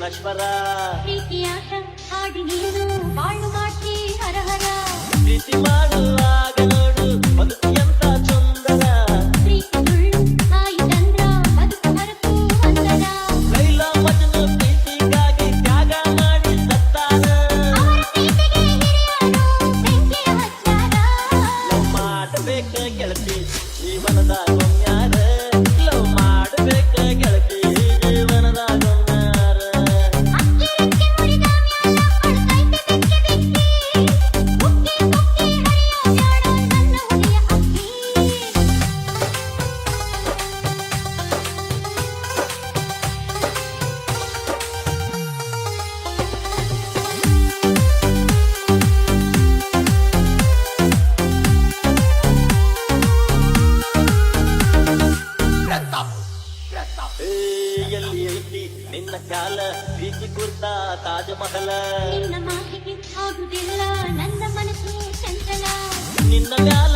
ನಶ್ವರ. ಹಾಡಿ ನೀನು ಬಾಳು ಮಾಡ್ತಿ ಹರ ನಶ್ವರ ಪ್ರೀತಿ ಮಾಡುವಾಗ ನೋಡು ಬದುಕು ಎಂತ ಸುಂದರ ಪ್ರೀತಿ ಸುಳ್ಳು ಆಯಿತಂದ್ರ ಬದುಕು ಮರಕು ಅಂದರ ಲೈಲಾ ಮಜನು ಪ್ರೀತಿಗಾಗಿ ತ್ಯಾಗ ಮಾಡಿ ಸತ್ತಾರ. ಅವರ ಪ್ರೀತಿಗೆ ಹಿರಿಯರು ಬೆಂಕಿಯ ಹಚ್ಚಾರ. ಲವ್ ಮಾಡಬೇಕ ಗೆಳತಿ ಜೀವನದ ಗೊಮ್ಯಾರ. ಲವ್ ಮಾಡಬೇಕ ಐತಿ ನಿನ್ನ ಕಾಲ ಬೀಚಿ ಕುರ್ತಾ ತಾಜ್ ಮಹಲ. ನಿನ್ನ ಮಾತಿಗೆ ಆಗುದಿಲ್ಲ ನನ್ನ ಮನಸ್ಸು ಚಂಚಲ. ನಿನ್ನ ಮ್ಯಾಲ